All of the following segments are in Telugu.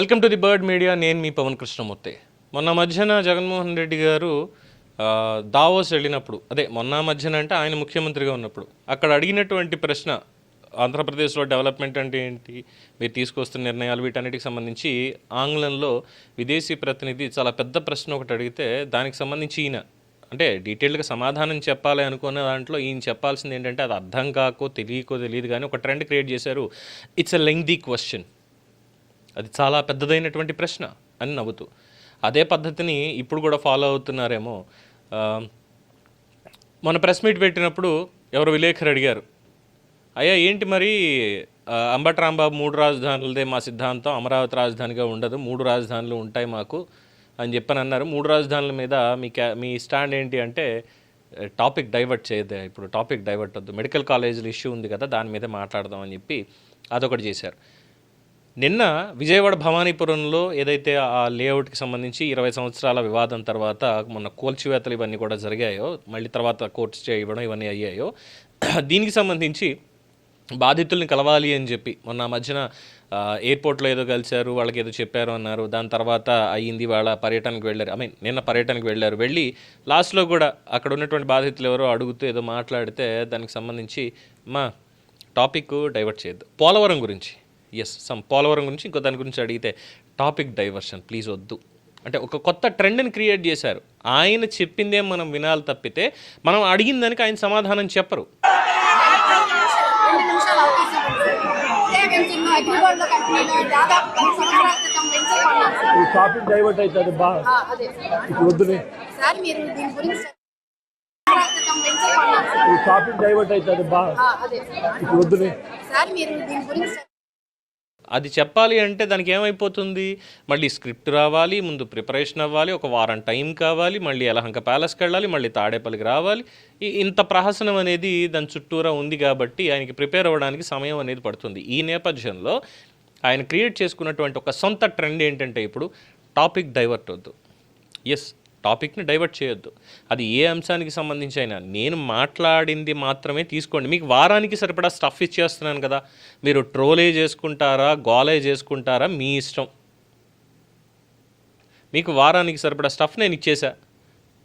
Welcome to the bird media. నేను మీ పవన్ కృష్ణమూర్తి. మొన్న మధ్యన జగన్మోహన్ రెడ్డి గారు దావోస్ వెళ్ళినప్పుడు అదే మొన్న మధ్యన అంటే ఆయన ముఖ్యమంత్రిగా ఉన్నప్పుడు అక్కడ అడిగినటువంటి ప్రశ్న ఆంధ్రప్రదేశ్లో డెవలప్మెంట్ అంటే ఏంటి మీరు తీసుకొస్తున్న నిర్ణయాలు వీటన్నిటికి సంబంధించి ఆంగ్లంలో విదేశీ ప్రతినిధి చాలా పెద్ద ప్రశ్న ఒకటి అడిగితే దానికి సంబంధించి ఈయన అంటే డీటెయిల్డ్గా సమాధానం చెప్పాలి అనుకున్న దాంట్లో ఈయన చెప్పాల్సింది ఏంటంటే అది అర్థం కాకో తెలియకో తెలియదు కానీ ఒక ట్రెండ్ క్రియేట్ చేశారు. ఇట్స్ ఎ లెంగ్దీ క్వశ్చన్ అది చాలా పెద్దదైనటువంటి ప్రశ్న అని నవ్వుతూ. అదే పద్ధతిని ఇప్పుడు కూడా ఫాలో అవుతున్నారేమో మన ప్రెస్ మీట్ పెట్టినప్పుడు ఎవరు విలేకరు అడిగారు. అయ్యా ఏంటి మరి ఆ, రాంబాబు మూడు రాజధానులదే మా సిద్ధాంతం అమరావతి రాజధానిగా ఉండదు మూడు రాజధానులు ఉంటాయి మాకు అని చెప్పని అన్నారు. మూడు రాజధానుల మీద మీ క్యా మీ స్టాండ్ ఏంటి అంటే టాపిక్ డైవర్ట్ చేయదే ఇప్పుడు టాపిక్ డైవర్ట్ వద్దు మెడికల్ కాలేజీలు ఇష్యూ ఉంది కదా దాని మీద మాట్లాడదాం అని చెప్పి అదొకటి చేశారు. నిన్న విజయవాడ భవానీపురంలో ఏదైతే ఆ లేఅవుట్కి సంబంధించి ఇరవై సంవత్సరాల వివాదం తర్వాత మొన్న కోల్చివేతలు ఇవన్నీ కూడా జరిగాయో మళ్ళీ తర్వాత కోర్టు స్టే ఇవ్వడం ఇవన్నీ అయ్యాయో దీనికి సంబంధించి బాధితుల్ని కలవాలి అని చెప్పి మొన్న మధ్యన ఎయిర్పోర్ట్లో ఏదో కలిశారు వాళ్ళకి ఏదో చెప్పారు అన్నారు దాని తర్వాత అయ్యింది వాళ్ళ పర్యటనకు వెళ్ళారు ఐ మీన్ నిన్న పర్యటనకు వెళ్ళారు వెళ్ళి లాస్ట్లో కూడా అక్కడ ఉన్నటువంటి బాధితులు ఎవరో అడుగుతూ ఏదో మాట్లాడితే దానికి సంబంధించి మా టాపిక్ డైవర్ట్ చేయొద్దు. పోలవరం గురించి. ఎస్ సమ్ పోలవరం గురించి ఇంకో దాని గురించి అడిగితే టాపిక్ డైవర్షన్ ప్లీజ్ వద్దు అంటే ఒక కొత్త ట్రెండ్ని క్రియేట్ చేశారు ఆయన చెప్పిందే మనం వినాలి తప్పితే మనం అడిగిన దానికి ఆయన సమాధానం చెప్పరు టాపిక్ డైవర్ట్ అవుతుంది బా ఆ, అదే సార్. ఇప్పుడు వద్దులే సార్ మీరు దీని గురించి సంవత్సరాల క్రితం వెంచర్ కొన్నారు సార్. ఈ టాపిక్ డైవర్ట్ అవుతుంది బా ఆ, అదే సార్. ఇప్పుడు వద్దులే సార్ మీరు దీని గురించి అది చెప్పాలి అంటే దానికి ఏమైపోతుంది? మళ్ళీ స్క్రిప్ట్ రావాలి ముందు ప్రిపరేషన్ అవ్వాలి ఒక వారం టైం కావాలి మళ్ళీ ఎలహంక ప్యాలెస్కి వెళ్ళాలి మళ్ళీ తాడేపల్లికి రావాలి. ఇంత ప్రహసనం అనేది దాని చుట్టూరా ఉంది కాబట్టి ఆయనకి ప్రిపేర్ అవ్వడానికి సమయం అనేది పడుతుంది. ఈ నేపథ్యంలో ఆయన క్రియేట్ చేసుకున్నటువంటి ఒక సొంత ట్రెండ్ ఏంటంటే ఇప్పుడు టాపిక్ డైవర్ట్ వద్దు. ఎస్ టాపిక్ని డైవర్ట్ చేయొద్దు. అది ఏ అంశానికి సంబంధించి అయినా నేను మాట్లాడింది మాత్రమే తీసుకోండి. మీకు వారానికి సరిపడా స్టఫ్ ఇచ్చేస్తున్నాను కదా. మీరు ట్రోలే చేసుకుంటారా గోలే చేసుకుంటారా? మీ ఇష్టం. మీకు వారానికి సరిపడా స్టఫ్ నేను ఇచ్చేసా.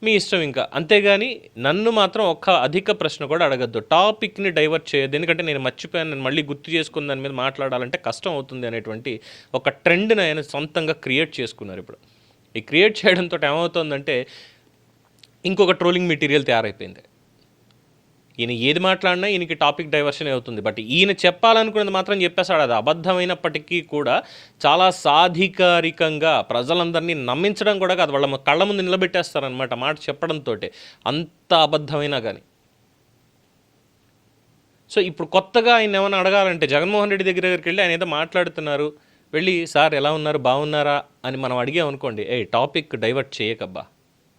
మీ ఇష్టం ఇంకా. అంతేగాని నన్ను మాత్రం ఒక్క అధిక ప్రశ్న కూడా అడగద్దు. టాపిక్ని డైవర్ట్ చేయొద్దు. ఎందుకంటే నేను మర్చిపోయాను. నేను మళ్ళీ గుర్తు చేసుకుని దాని మీద మాట్లాడాలంటే కష్టం అవుతుంది అనేటువంటి ఒక ట్రెండ్ని ఆయన సొంతంగా క్రియేట్ చేసుకున్నారు ఇప్పుడు. ఈ క్రియేట్ చేయడంతో ఏమవుతుందంటే ఇంకొక ట్రోలింగ్ మెటీరియల్ తయారైపోయింది. ఈయన ఏది మాట్లాడినా ఈయనకి టాపిక్ డైవర్షన్ అవుతుంది. బట్ ఈయన చెప్పాలనుకున్నది మాత్రం చెప్పేశాడు. అది అబద్ధమైనప్పటికీ కూడా చాలా సాధికారికంగా ప్రజలందరినీ నమ్మించడం కూడా కాదు. వాళ్ళ కళ్ళ ముందు నిలబెట్టేస్తారనమాట మాట చెప్పడంతో అంత అబద్ధమైనా కానీ సో ఇప్పుడు కొత్తగా ఆయన ఏమైనా అడగాలంటే జగన్మోహన్ రెడ్డి దగ్గర దగ్గరికి వెళ్ళి ఆయన ఏదో మాట్లాడుతున్నారు. వెళ్ళి సార్ ఎలా ఉన్నారు? బాగున్నారా? అని మనం అడిగామనుకోండి ఏ టాపిక్ డైవర్ట్ చేయకబ్బా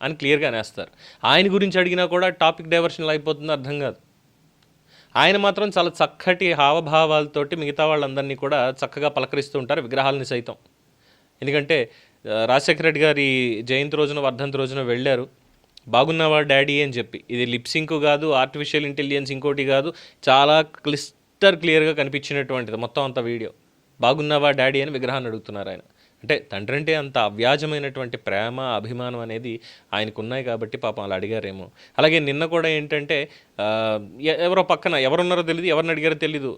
అని క్లియర్గా నేస్తారు. ఆయన గురించి అడిగినా కూడా టాపిక్ డైవర్షన్ అయిపోతుందో అర్థం కాదు. ఆయన మాత్రం చాలా చక్కటి హావభావాలతోటి మిగతా వాళ్ళందరినీ కూడా చక్కగా పలకరిస్తూ ఉంటారు విగ్రహాలని సైతం. ఎందుకంటే రాజశేఖర రెడ్డి గారి జయంతి రోజున వర్ధంతి రోజున వెళ్ళారు. బాగున్నావా డాడీ? అని చెప్పి. ఇది లిప్సింక్ కాదు ఆర్టిఫిషియల్ ఇంటెలిజెన్స్ ఇంకోటి కాదు చాలా క్లిస్టర్ క్లియర్గా కనిపించినటువంటిది మొత్తం అంత వీడియో. బాగున్నావా డాడీ అని విగ్రహాన్ని అడుగుతున్నారు ఆయన. అంటే తండ్రి అంటే అంత అవ్యాజమైనటువంటి ప్రేమ అభిమానం అనేది ఆయనకు ఉన్నాయి కాబట్టి పాపం అలా అడిగారేమో. అలాగే నిన్న కూడా ఏంటంటే ఎవరో పక్కన ఎవరున్నారో తెలియదు ఎవరిని అడిగారో తెలీదు.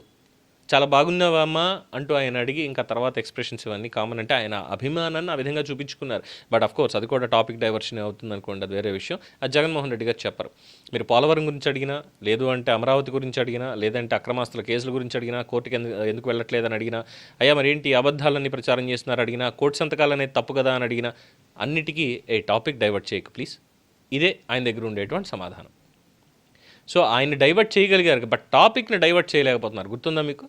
చాలా బాగున్నావా అమ్మా అంటూ ఆయన అడిగి ఇంకా తర్వాత ఎక్స్ప్రెషన్స్ ఇవన్నీ కామన్ అంటే ఆయన అభిమానాన్ని ఆ విధంగా చూపించుకున్నారు. బట్ అఫ్ కోర్స్ అది కూడా టాపిక్ డైవర్షన్ అవుతుంది అనుకోండి అది వేరే విషయం. అది జగన్మోహన్ రెడ్డి గారు చెప్పరు. మీరు పోలవరం గురించి అడిగినా లేదు అంటే అమరావతి గురించి అడిగినా లేదంటే అక్రమాస్తుల కేసుల గురించి అడిగినా కోర్టుకి ఎందుకు ఎందుకు వెళ్ళట్లేదని అడిగినా అయ్యా మరి ఏంటి అబద్ధాలన్నీ ప్రచారం చేస్తున్నారు అడిగినా కోర్టు సంతకాలు అనేది తప్పు కదా అని అడిగినా అన్నిటికీ ఏ టాపిక్ డైవర్ట్ చేయకు ప్లీజ్ ఇదే ఆయన దగ్గర ఉండేటువంటి సమాధానం. సో ఆయన డైవర్ట్ చేయగలిగారు బట్ టాపిక్ని డైవర్ట్ చేయలేకపోతున్నారు. గుర్తుందా మీకు?